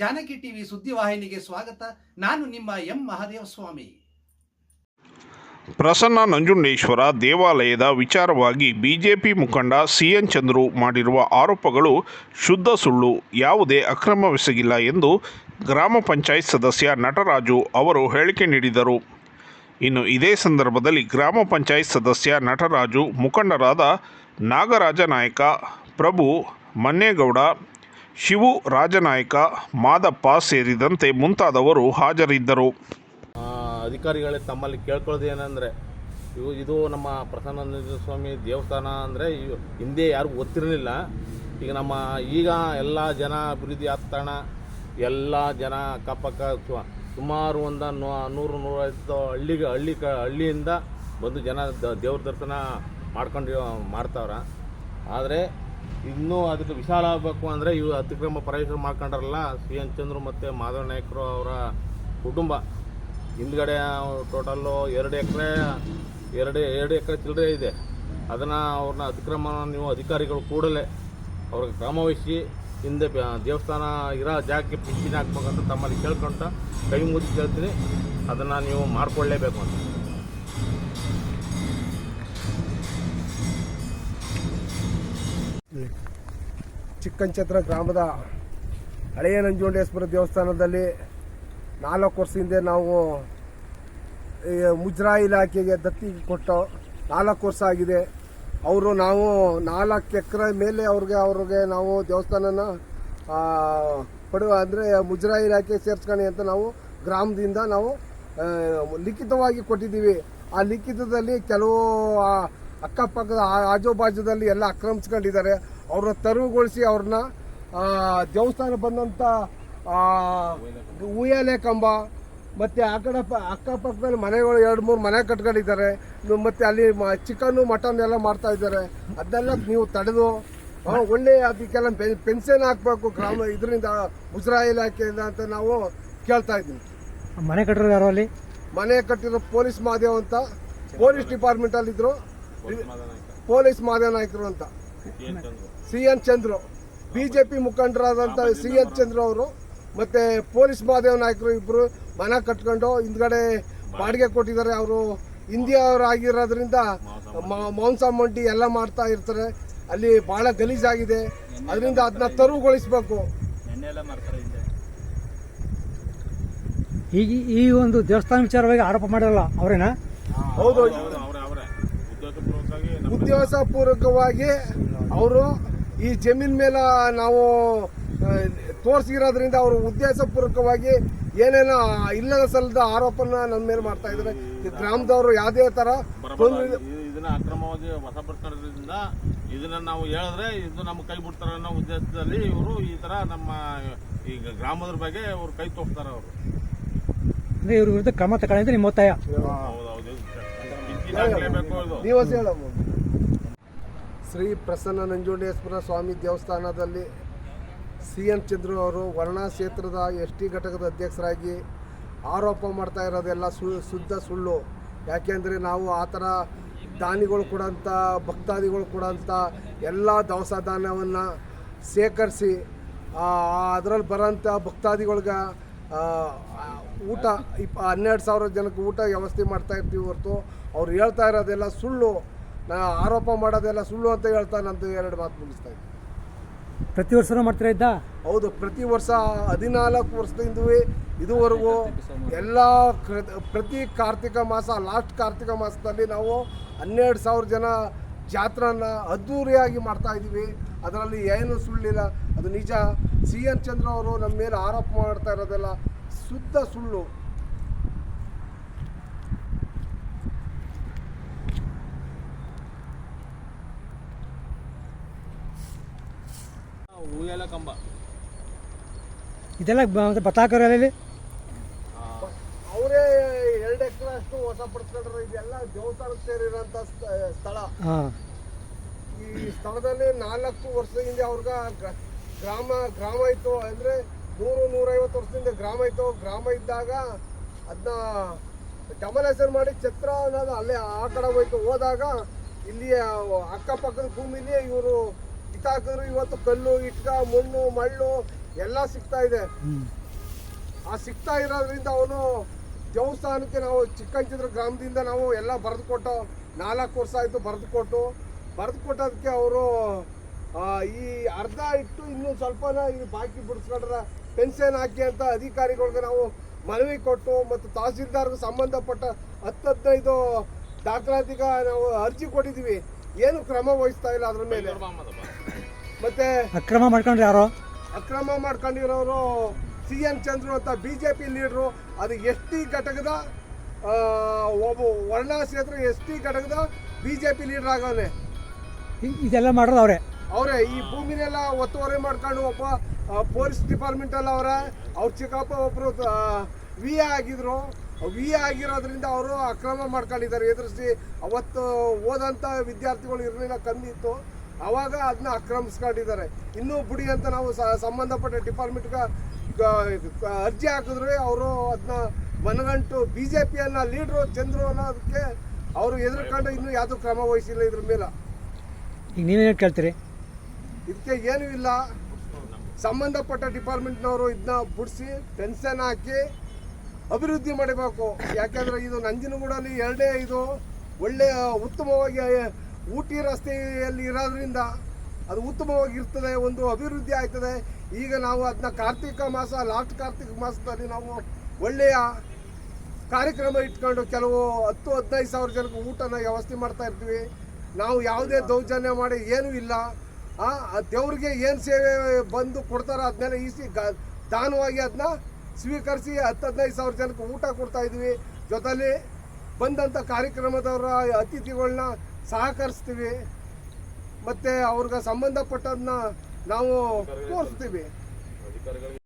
Janaki TV ಸುದ್ದಿವಾಹಿನಿಗೆ ಸ್ವಾಗತ. ನಾನು ನಿಮ್ಮ ಎಂ ಮಹಾದೇವ ಸ್ವಾಮಿ. ಪ್ರಸನ್ನ ನಂಜುಂಡೇಶ್ವರ ದೇವಾಲಯದ ವಿಚಾರವಾಗಿ ಬಿಜೆಪಿ ಮುಖಂಡ ಸಿ ಎನ್ ಚಂದ್ರು ಮಾಡಿರುವ ಆರೋಪಗಳು ಶುದ್ಧ ಸುಳ್ಳು, ಯಾವುದೇ ಅಕ್ರಮವೆಸಗಿಲ್ಲ ಎಂದು ಗ್ರಾಮ ಪಂಚಾಯತ್ ಸದಸ್ಯ ನಟರಾಜು ಅವರು ಹೇಳಿಕೆ ನೀಡಿದರು. ಇನ್ನು ಇದೇ ಸಂದರ್ಭದಲ್ಲಿ ಗ್ರಾಮ ಪಂಚಾಯತ್ ಸದಸ್ಯ ನಟರಾಜು ಮುಖಂಡರಾದ ನಾಗರಾಜ ನಾಯಕ, ಪ್ರಭು ಮನ್ನೇಗೌಡ ಶಿವು ರಾಜನಾಯಕ, ಮಾದಪ್ಪ ಸೇರಿದಂತೆ ಮುಂತಾದವರು ಹಾಜರಿದ್ದರು. ಅಧಿಕಾರಿಗಳೇ ತಮ್ಮಲ್ಲಿ ಕೇಳ್ಕೊಳ್ಳೋದು ಏನಂದರೆ, ಇವು ಇದು ನಮ್ಮ ಪ್ರಸನ್ನಾನಂದ ಸ್ವಾಮಿ ದೇವಸ್ಥಾನ ಅಂದರೆ ಹಿಂದೆ ಯಾರಿಗೂ ಗೊತ್ತಿರಲಿಲ್ಲ. ಈಗ ನಮ್ಮ ಈಗ ಎಲ್ಲ ಜನ ಅಭಿವೃದ್ಧಿ ಆಗ್ತಾಣ ಎಲ್ಲ ಜನ ಅಕ್ಕಪಕ್ಕ ಸುಮಾರು ಒಂದು ನೂರು ನೂರೈವತ್ತು ಹಳ್ಳಿಗೆ ಹಳ್ಳಿ ಕ, ಹಳ್ಳಿಯಿಂದ ಬಂದು ಜನ ದೇವ್ರ ದರ್ಶನ ಮಾಡ್ಕೊಂಡು, ಮಾಡ್ತಾವ್ರ. ಆದರೆ ಇನ್ನೂ ಅದಕ್ಕೆ ವಿಶಾಲ ಆಗಬೇಕು ಅಂದರೆ ಇವು ಅತಿಕ್ರಮ ಪ್ರವೇಶ ಮಾಡ್ಕೊಂಡ್ರಲ್ಲ, ಸಿ ಎನ್ ಚಂದ್ರು ಮತ್ತು ಮಾಧವ ನಾಯಕರು ಅವರ ಕುಟುಂಬ. ಹಿಂದ್ಗಡೆ ಟೋಟಲ್ಲು ಎರಡು ಎಕರೆ, ಎರಡು ಎರಡು ಎಕರೆ ಚಿಲ್ಲರೆ ಇದೆ. ಅದನ್ನು ಅವ್ರನ್ನ ಅತಿಕ್ರಮ ನೀವು ಅಧಿಕಾರಿಗಳು ಕೂಡಲೇ ಅವ್ರಿಗೆ ಕ್ರಮವಹಿಸಿ ಹಿಂದೆ ದೇವಸ್ಥಾನ ಇರೋ ಜಾಗಕ್ಕೆ ಪಿಂಚಿನ ಹಾಕ್ಬೇಕಂತ ತಮ್ಮಲ್ಲಿ ಕೇಳ್ಕೊಂತ ಕೈ ಮುಗಿದು ಕೇಳ್ತೀನಿ. ಅದನ್ನು ನೀವು ಮಾಡ್ಕೊಳ್ಳೇಬೇಕು ಅಂತ. ಚಿಕ್ಕಂಚತ್ರ ಗ್ರಾಮದ ಹಳೆಯ ನಂಜುಂಡೇಶ್ವರ ದೇವಸ್ಥಾನದಲ್ಲಿ ನಾಲ್ಕು ವರ್ಷ ಹಿಂದೆ ನಾವು ಮುಜ್ರಾ ಇಲಾಖೆಗೆ ದತ್ತಿ ಕೊಟ್ಟು ನಾಲ್ಕು ವರ್ಷ ಆಗಿದೆ. ಅವರು ನಾವು ನಾಲ್ಕು ಎಕರೆ ಮೇಲೆ ಅವ್ರಿಗೆ ಅವ್ರಿಗೆ ನಾವು ದೇವಸ್ಥಾನನ ಪಡುವ ಅಂದರೆ ಮುಜರಾಯಿ ಇಲಾಖೆ ಸೇರಿಸ್ಕೊಳ್ಳಿ ಅಂತ ನಾವು ಗ್ರಾಮದಿಂದ ನಾವು ಲಿಖಿತವಾಗಿ ಕೊಟ್ಟಿದ್ದೀವಿ. ಆ ಲಿಖಿತದಲ್ಲಿ ಕೆಲವು ಅಕ್ಕಪಕ್ಕದ ಆಜುಬಾಜುದಲ್ಲಿ ಎಲ್ಲ ಆಕ್ರಮಿಸ್ಕೊಂಡಿದ್ದಾರೆ. ಅವ್ರನ್ನ ತೆರವುಗೊಳಿಸಿ ಅವ್ರನ್ನ ಆ, ದೇವಸ್ಥಾನ ಬಂದಂಥ ಆ, ಉಯ್ಯಾಲೆ ಕಂಬ ಮತ್ತೆ ಆ ಕಡೆ ಪ- ಅಕ್ಕಪಕ್ಕದಲ್ಲಿ ಮನೆಗಳು ಎರಡು ಮೂರು ಮನೆ ಕಟ್ಕೊಂಡಿದ್ದಾರೆ. ಮತ್ತು ಅಲ್ಲಿ ಚಿಕನ್ ಮಟನ್ ಎಲ್ಲ ಮಾಡ್ತಾ ಇದ್ದಾರೆ. ಅದನ್ನೆಲ್ಲ ನೀವು ತಡೆದು ಒಳ್ಳೆ ಅದಕ್ಕೆಲ್ಲ ಪೆನ್ಷನ್ ಹಾಕ್ಬೇಕು ಗ್ರಾಮ ಇದರಿಂದ ಮುಜರಾಯಿ ಇಲಾಖೆಯಿಂದ ಅಂತ ನಾವು ಕೇಳ್ತಾ ಇದ್ದೀವಿ. ಮನೆ ಕಟ್ಟಿರೋ ಯಾರು ಅಲ್ಲಿ? ಮನೆ ಕಟ್ಟಿರೋ ಪೊಲೀಸ್ ಮಾದೇವ್ ಅಂತ ಪೊಲೀಸ್ ಡಿಪಾರ್ಟ್ಮೆಂಟ್ ಅಲ್ಲಿ ಇದ್ರು ಪೊಲೀಸ್ ಮಾದೇವ್ ನಾಯಕರು ಅಂತ. C N Chandru. ಬಿಜೆಪಿ ಮುಖಂಡರಾದಂಥ ಸಿ ಎನ್ ಚಂದ್ರು ಅವರು ಮತ್ತೆ ಪೊಲೀಸ್ ಮಹಾದೇವ ನಾಯಕರು ಇಬ್ಬರು ಮನೆ ಕಟ್ಕೊಂಡು ಹಿಂದ್ಗಡೆ ಬಾಡಿಗೆ ಕೊಟ್ಟಿದ್ದಾರೆ. ಅವರು ಹಿಂದಿಯವರಾಗಿರೋದ್ರಿಂದ ಮ- ಮಾಂಸ ಮಂಡಿ ಎಲ್ಲ ಮಾಡ್ತಾ ಇರ್ತಾರೆ. ಅಲ್ಲಿ ಬಹಳ ಗಲೀಜಾಗಿದೆ. ಅದರಿಂದ ಅದನ್ನ ತೆರವುಗೊಳಿಸ್ಬೇಕು ಈಗ ಈ ಒಂದು ದೇವಸ್ಥಾನ ವಿಚಾರವಾಗಿ ಆರೋಪ ಮಾಡಿರಲ್ಲ ಅವರೇನಾ? ಹೌದು. ಅವರೇ ಅವರೇ ಈ ಜಮೀನ್ ಮೇಲೆ ನಾವು ತೋರಿಸಿರೋದ್ರಿಂದ ಅವರು ಉದ್ದೇಶಪೂರ್ವಕವಾಗಿ ಏನೇನೋ ಇಲ್ಲದ ಸಲ್ಲದ ಆರೋಪನ ನಮ್ಮ ಮೇಲೆ ಮಾಡ್ತಾ ಇದ್ದಾರೆ. ಈ ಗ್ರಾಮದವರು ಯಾವುದೇ ತರ ಇದನ್ನ ಅಕ್ರಮವಾಗಿ ವಶಪಡಿಸ್ಕೊಳ್ಳೋದ್ರಿಂದ ಇದನ್ನ ನಾವು ಹೇಳಿದ್ರೆ ಇದು ನಮ್ಮ ಕೈ ಬಿಡ್ತಾರ ಅನ್ನೋ ಉದ್ದೇಶದಲ್ಲಿ ಇವರು ಈ ತರ ನಮ್ಮ ಈಗ ಗ್ರಾಮದ ಬಗ್ಗೆ ಅವ್ರು ಕೈ ತೋರಿಸ್ತಾರೆ ಅವರು. ಅಂದ್ರೆ ಇವ್ರ ವಿರುದ್ಧ ಕ್ರಮ ತಗೊಂಡಿದ್ರೆ ನಿಮ್ಮ ಒತ್ತಾಯ. ಹೌದೌದು ಹೌದು. ಇವತ್ತು ಇದು ಶ್ರೀ ಪ್ರಸನ್ನ ನಂಜುಂಡೇಶ್ವರ ಸ್ವಾಮಿ ದೇವಸ್ಥಾನದಲ್ಲಿ ಸಿ ಎನ್ ಚಂದ್ರು ಅವರು ವರ್ಣಾ ಕ್ಷೇತ್ರದ ಎಸ್ ಟಿ ಘಟಕದ ಅಧ್ಯಕ್ಷರಾಗಿ ಆರೋಪ ಮಾಡ್ತಾ ಇರೋದೆಲ್ಲ ಸು, ಶುದ್ಧ ಸುಳ್ಳು. ಯಾಕೆಂದರೆ ನಾವು ಆ ಥರ ದಾನಿಗಳು ಕೊಡೋಂಥ, ಭಕ್ತಾದಿಗಳು ಕೊಡೋಂಥ ಎಲ್ಲ ದವಸ ಧಾನ್ಯವನ್ನು ಶೇಖರಿಸಿ ಅದರಲ್ಲಿ ಬರೋಂಥ ಭಕ್ತಾದಿಗಳ್ಗೆ ಊಟ ಇಪ್ಪ ಹನ್ನೆರಡು ಸಾವಿರ ಜನಕ್ಕೆ ಊಟ ವ್ಯವಸ್ಥೆ ಮಾಡ್ತಾ ಇರ್ತೀವಿ ಹೊರತು ಅವ್ರು ಹೇಳ್ತಾ ಇರೋದೆಲ್ಲ ಸುಳ್ಳು. ನಾ ಆರೋಪ ಮಾಡೋದೆಲ್ಲ ಸುಳ್ಳು ಅಂತ ಹೇಳ್ತಾ ನಂದು ಎರಡು ಮಾತು ಮುಗಿಸ್ತಾ ಇದ್ದೀನಿ ಪ್ರತಿ ವರ್ಷ ಮಾಡ್ತೀರಾ ಇದ್ದ? ಹೌದು ಪ್ರತಿ ವರ್ಷ ಹದಿನಾಲ್ಕು ವರ್ಷದಿಂದವೇ ಇದುವರೆಗೂ ಎಲ್ಲ ಪ್ರತಿ ಕಾರ್ತಿಕ ಮಾಸ ಲಾಸ್ಟ್ ಕಾರ್ತಿಕ ಮಾಸದಲ್ಲಿ ನಾವು ಹನ್ನೆರಡು ಸಾವಿರ ಜನ ಜಾತ್ರನ ಅದ್ಧೂರಿಯಾಗಿ ಮಾಡ್ತಾ ಇದ್ದೀವಿ. ಅದರಲ್ಲಿ ಏನು ಸುಳ್ಳಿಲ್ಲ. ಅದು ನಿಜ. ಸಿ ಎನ್ ಚಂದ್ರ ಅವರು ನಮ್ಮ ಮೇಲೆ ಆರೋಪ ಮಾಡ್ತಾ ಇರೋದೆಲ್ಲ ಶುದ್ಧ ಸುಳ್ಳು. ಹೂಯೆಲ್ಲ ಕಂಬ. ಇದೆಲ್ಲ ಬತ್ತಾಕರ ಅಲ್ಲಿ ಅವರೇ ಎರಡು ಎಕರೆ ಅಷ್ಟು ವಶಪಡಿಸ್ಕೊಂಡ್ರೆ ಇದೆಲ್ಲ ದೇವಸ್ಥಾನಕ್ಕೆ ಸೇರಿರೋಂಥ ಸ್ಥ- ಸ್ಥಳ. ಈ ಸ್ಥಳದಲ್ಲಿ ನಾಲ್ಕು ವರ್ಷದಿಂದ ಅವ್ರಿಗ ಗ್ರಾಮ ಗ್ರಾಮ ಇತ್ತು. ಅಂದರೆ ನೂರು ನೂರೈವತ್ತು ವರ್ಷದಿಂದ ಗ್ರಾಮ ಇತ್ತು. ಗ್ರಾಮ ಇದ್ದಾಗ ಅದನ್ನ ಡಮಲೇಷನ್ ಮಾಡಿ ಛತ್ರ ಅನ್ನೋದು ಅಲ್ಲೇ ಆ ಕಡೆ ಹೋಯ್ತು. ಹೋದಾಗ ಇಲ್ಲಿ ಅಕ್ಕಪಕ್ಕದ ಭೂಮಿಲಿ ಇವರು ಇತ್ತಾಕಿದ್ರು ಇವತ್ತು ಕಲ್ಲು, ಇಟ್ಕ, ಮಣ್ಣು, ಮಳ್ಳು ಎಲ್ಲ ಸಿಗ್ತಾ ಇದೆ. ಆ ಸಿಗ್ತಾ ಇರೋದ್ರಿಂದ ಅವನು ದೇವಸ್ಥಾನಕ್ಕೆ ನಾವು ಚಿಕ್ಕಂಚಿದ್ರ ಗ್ರಾಮದಿಂದ ನಾವು ಎಲ್ಲ ಬರೆದು ಕೊಟ್ಟು ನಾಲ್ಕು ವರ್ಷ ಆಯಿತು ಬರೆದು ಕೊಟ್ಟು ಬರೆದು ಕೊಟ್ಟೋದಕ್ಕೆ ಅವರು ಈ ಅರ್ಧ ಇಟ್ಟು ಇನ್ನೂ ಸ್ವಲ್ಪನ ಈ ಬಾಕಿ ಬಿಡಿಸ್ಕೊಂಡ್ರೆ ಪೆನ್ಷನ್ ಹಾಕಿ ಅಂತ ಅಧಿಕಾರಿಗಳಿಗೆ ನಾವು ಮನವಿ ಕೊಟ್ಟು ಮತ್ತು ತಹಸೀಲ್ದಾರ್ಗೆ ಸಂಬಂಧಪಟ್ಟ ಹತ್ತು ಹದಿನೈದು ದಾಖಲಾತಿಗ ನಾವು ಅರ್ಜಿ ಕೊಟ್ಟಿದ್ದೀವಿ. ಏನು ಕ್ರಮ ವಹಿಸ್ತಾ ಇಲ್ಲ ಅದ್ರ ಮೇಲೆ. ಮತ್ತೆ ಅಕ್ರಮ ಮಾಡ್ಕೊಂಡ್ರೆ ಯಾರೋ? ಅಕ್ರಮ ಮಾಡ್ಕೊಂಡಿರೋರು ಸಿ ಎನ್ ಚಂದ್ರು ಅಂತ ಬಿ ಜೆ ಪಿ ಲೀಡ್ರು. ಅದು ಎಸ್ ಟಿ ಘಟಕದ ಒಬ್ಬ ವರ್ಣ ಕ್ಷೇತ್ರ ಎಸ್ ಟಿ ಘಟಕದ ಬಿ ಜೆ ಪಿ ಲೀಡರ್ ಆಗವನೆ. ಇ- ಇದೆಲ್ಲ ಮಾಡೋದು ಅವರೇ. ಅವರೇ ಈ ಭೂಮಿನೆಲ್ಲ ಒತ್ತುವರಿ ಮಾಡ್ಕೊಂಡು ಒಬ್ಬ ಪೊಲೀಸ್ ಡಿಪಾರ್ಟ್ಮೆಂಟ್ ಅಲ್ಲ ಅವರ ಅವ್ರ ಚಿಕ್ಕಪ್ಪ ಒಬ್ಬರು ವಿ ಎ ಆಗಿದ್ರು. ವಿ ಎ ಆಗಿರೋದ್ರಿಂದ ಅವರು ಅಕ್ರಮ ಮಾಡ್ಕೊಂಡಿದ್ದಾರೆ. ಎದುರಿಸಿ ಅವತ್ತು ಓದಂತ ವಿದ್ಯಾರ್ಥಿಗಳು ಇರಲಿಲ್ಲ ಕಮ್ಮಿ ಇತ್ತು ಅವಾಗ ಅದನ್ನ ಆಕ್ರಮಿಸ್ಕೊಂಡಿದ್ದಾರೆ. ಇನ್ನೂ ಬುಡಿ ಅಂತ ನಾವು ಸಂಬಂಧಪಟ್ಟ ಡಿಪಾರ್ಟ್ಮೆಂಟ್ಗೆ ಅರ್ಜಿ ಹಾಕಿದ್ರೆ ಅವರು ಅದನ್ನ ಮನಗಂಟು ಬಿ ಜೆ ಪಿಯನ್ನು ಲೀಡ್ರು ಚಂದ್ರು ಅನ್ನೋದಕ್ಕೆ ಅವರು ಎದುರ್ಕೊಂಡು ಇನ್ನೂ ಯಾವುದೂ ಕ್ರಮ ವಹಿಸಿಲ್ಲ ಇದ್ರ ಮೇಲೆ. ಈಗ ನೀವೇನು ಕೇಳ್ತೀರಿ? ಇದಕ್ಕೆ ಏನೂ ಇಲ್ಲ. ಸಂಬಂಧಪಟ್ಟ ಡಿಪಾರ್ಟ್ಮೆಂಟ್ನವರು ಇದನ್ನ ಬಿಡಿಸಿ ಪೆನ್ಷನ್ ಹಾಕಿ ಅಭಿವೃದ್ಧಿ ಮಾಡಬೇಕು. ಯಾಕೆಂದರೆ ಇದು ನಂಜನಗೂಡಲ್ಲಿ ಎರಡೇ ಇದು ಒಳ್ಳೆಯ ಉತ್ತಮವಾಗಿ ಊಟಿ ರಸ್ತೆಯಲ್ಲಿ ಇರೋದ್ರಿಂದ ಅದು ಉತ್ತಮವಾಗಿರ್ತದೆ, ಒಂದು ಅಭಿವೃದ್ಧಿ ಆಯ್ತದೆ ಈಗ ನಾವು ಅದನ್ನ ಕಾರ್ತಿಕ ಮಾಸ ಲಾಸ್ಟ್ ಕಾರ್ತಿಕ ಮಾಸದಲ್ಲಿ ನಾವು ಒಳ್ಳೆಯ ಕಾರ್ಯಕ್ರಮ ಇಟ್ಕೊಂಡು ಕೆಲವು ಹತ್ತು, ಹದಿನೈದು ಸಾವಿರ ಜನಕ್ಕೆ ಊಟನ ವ್ಯವಸ್ಥೆ ಮಾಡ್ತಾ ಇರ್ತೀವಿ. ನಾವು ಯಾವುದೇ ದೌರ್ಜನ್ಯ ಮಾಡಿ ಏನೂ ಇಲ್ಲ. ಆ ದೇವ್ರಿಗೆ ಏನು ಸೇವೆ ಬಂದು ಕೊಡ್ತಾರೋ ಅದನ್ನೆಲ್ಲ ಈಸಿ ದಾನವಾಗಿ ಅದನ್ನ ಸ್ವೀಕರಿಸಿ ಹತ್ತು, ಹದಿನೈದು ಸಾವಿರ ಜನಕ್ಕೆ ಊಟ ಕೊಡ್ತಾ ಇದ್ವಿ. ಜೊತೆಲಿ ಬಂದಂಥ ಕಾರ್ಯಕ್ರಮದವರ ಅತಿಥಿಗಳನ್ನ ಸಹಕರಿಸ್ತೀವಿ. ಮತ್ತು ಅವ್ರಿಗೆ ಸಂಬಂಧಪಟ್ಟದನ್ನ ನಾವು ತೋರಿಸ್ತೀವಿ.